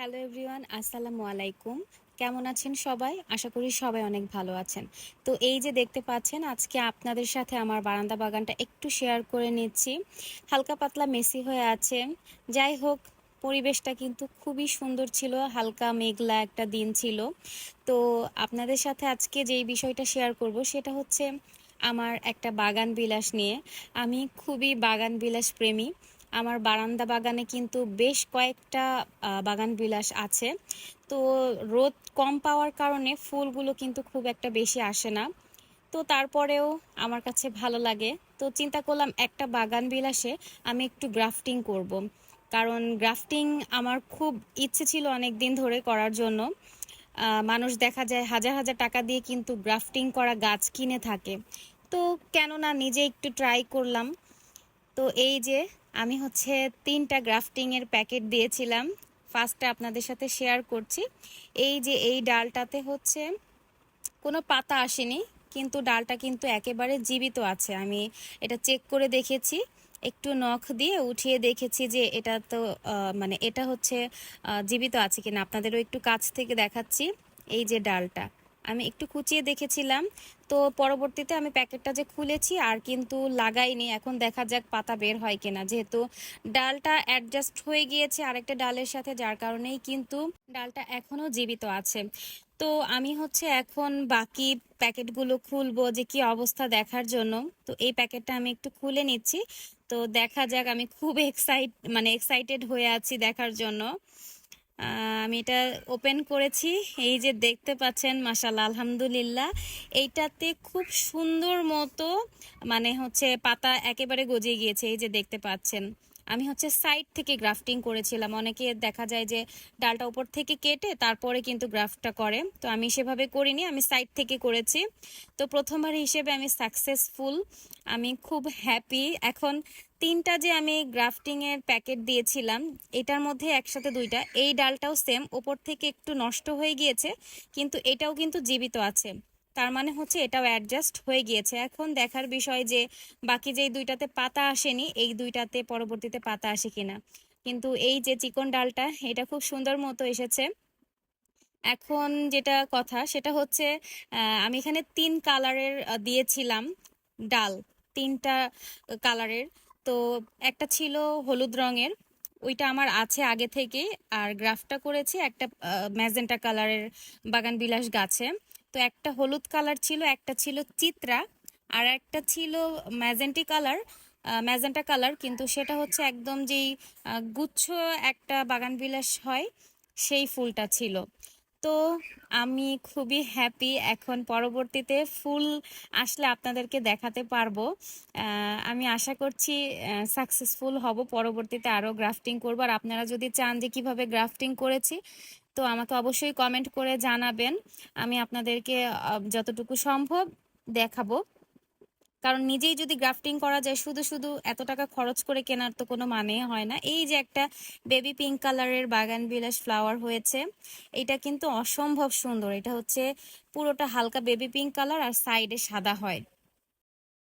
Hello everyone আসসালামু আলাইকুম কেমন আছেন সবাই? আশা করি সবাই অনেক ভালো আছেন। তো এই যে দেখতে পাচ্ছেন, আজকে আপনাদের সাথে আমার বারান্দা বাগানটা একটু শেয়ার করে নিচ্ছি। হালকা পাতলা মেসি হয়ে আছে। যাই হোক, পরিবেশটা কিন্তু খুবই সুন্দর ছিল। হালকা মেঘলা একটা দিন ছিল। তো আপনাদের সাথে আজকে যেই বিষয়টা শেয়ার করব, সেটা হচ্ছে আমার একটা বাগান বিলাস নিয়ে। আমি খুবই বাগান বিলাস প্রেমী। আমার বারান্দা বাগানে কিন্তু বেশ কয়েকটা বাগান বিলাস আছে। তো রোদ কম পাওয়ার কারণে ফুলগুলো কিন্তু খুব একটা বেশি আসে না। তো তারপরেও আমার কাছে ভালো লাগে। তো চিন্তা করলাম একটা বাগান বিলাসে আমি একটু গ্রাফটিং করব। কারণ গ্রাফটিং আমার খুব ইচ্ছে ছিল অনেক দিন ধরে করার জন্য। মানুষ দেখা যায় হাজার হাজার টাকা দিয়ে কিন্তু গ্রাফটিং করা গাছ কিনে থাকে। তো কেন না নিজে একটু ট্রাই করলাম। তো এই যে আমি হচ্ছে তিনটা গ্রাফটিং এর প্যাকেট দিয়েছিলাম। ফার্স্টে আপনাদের সাথে শেয়ার করছি। এই যে এই ডালটাতে হচ্ছে কোনো পাতা আসেনি, কিন্তু ডালটা কিন্তু একেবারে জীবিত আছে। আমি এটা চেক করে দেখেছি, একটু নখ দিয়ে উঠিয়ে দেখেছি যে এটা তো মানে এটা হচ্ছে জীবিত আছে কিনা। আপনাদেরও একটু কাছ থেকে দেখাচ্ছি এই যে ডালটা। আমি একটু কুচিয়ে দেখেছিলাম। তো পরবর্তীতে আমি প্যাকেটটা যে খুলেছি আর কিন্তু লাগাইনি, এখন দেখা যাক পাতা বের হয় কিনা। যেহেতু ডালটা অ্যাডজাস্ট হয়ে গিয়েছে আরেকটা ডালের সাথে, যার কারণেই কিন্তু ডালটা এখনও জীবিত আছে। তো আমি হচ্ছে এখন বাকি প্যাকেটগুলো খুলবো যে কি অবস্থা দেখার জন্য। তো এই প্যাকেটটা আমি একটু খুলে নিচ্ছি। তো দেখা যাক, আমি খুব এক্সাইট মানে এক্সাইটেড হয়ে আছি দেখার জন্য। আমি এটা ওপেন করেছি। এই যে দেখতে পাচ্ছেন মাসাল আলহামদুলিল্লাহ। এইটাতে খুব সুন্দর মতো মানে হচ্ছে পাতা একেবারে গজিয়ে গিয়েছে, এই যে দেখতে পাচ্ছেন। আমি হচ্ছে সাইড থেকে গ্রাফটিং করেছিলাম। অনেকে দেখা যায় যে ডালটা উপর থেকে কেটে তারপরে কিন্তু গ্রাফটটা করে। তো আমি সেভাবে করিনি, আমি সাইড থেকে করেছি। তো প্রথমবার হিসেবে আমি সাকসেসফুল আমি খুব হ্যাপি এখন তিনটা যে আমি গ্রাফটিং এর প্যাকেট দিয়েছিলাম, এটার মধ্যে একসাথে দুইটা। এই ডালটাও সেম ওপর থেকে একটু নষ্ট হয়ে গিয়েছে, কিন্তু এটাও কিন্তু জীবিত আছে। তার মানে হচ্ছে এটাও অ্যাডজাস্ট হয়ে গিয়েছে। এখন দেখার বিষয় যে বাকি যেই দুইটাতে পাতা আসেনি, এই দুইটাতে পরবর্তীতে পাতা আসে কিনা। কিন্তু এই যে চিকন ডালটা, এটা খুব সুন্দর মতো এসেছে। এখন যেটা কথা, সেটা হচ্ছে আমি এখানে তিন কালারের দিয়েছিলাম ডাল, তিনটা কালারের। তো একটা ছিল হলুদ রঙের, ওইটা আমার আছে আগে থেকেই, আর গ্রাফটা করেছি একটা ম্যাজেন্টা কালারের বাগান বিলাস গাছে। তো একটা হলুদ কালার ছিল, একটা ছিল চিত্রা আর একটা ছিল ম্যাজেন্টি কালার ম্যাজেন্টা কালার। কিন্তু সেটা হচ্ছে একদম যেই গুচ্ছ একটা বাগান বিলাস হয়, সেই ফুলটা ছিল। তো আমি খুবই হ্যাপি এখন পরবর্তীতে ফুল আসলে আপনাদেরকে দেখাতে পারব। আমি আশা করছি সাকসেসফুল হব। পরবর্তীতে আরও গ্রাফটিং করব। আর আপনারা যদি চান যে কীভাবে গ্রাফটিং করেছি তো আমাকে অবশ্যই কমেন্ট করে জানাবেন। আমি আপনাদেরকে যতটুকু সম্ভব দেখাবো। কারণ নিজেই যদি গ্রাফটিং করা যায়, শুধু শুধু এত টাকা খরচ করে কেনার তো কোনো মানে হয় না। এই যে একটা বেবি পিঙ্ক কালারের বাগান বিলাস ফ্লাওয়ার হয়েছে, এটা কিন্তু অসম্ভব সুন্দর। এটা হচ্ছে পুরোটা হালকা বেবি পিঙ্ক কালার আর সাইডে সাদা হয়।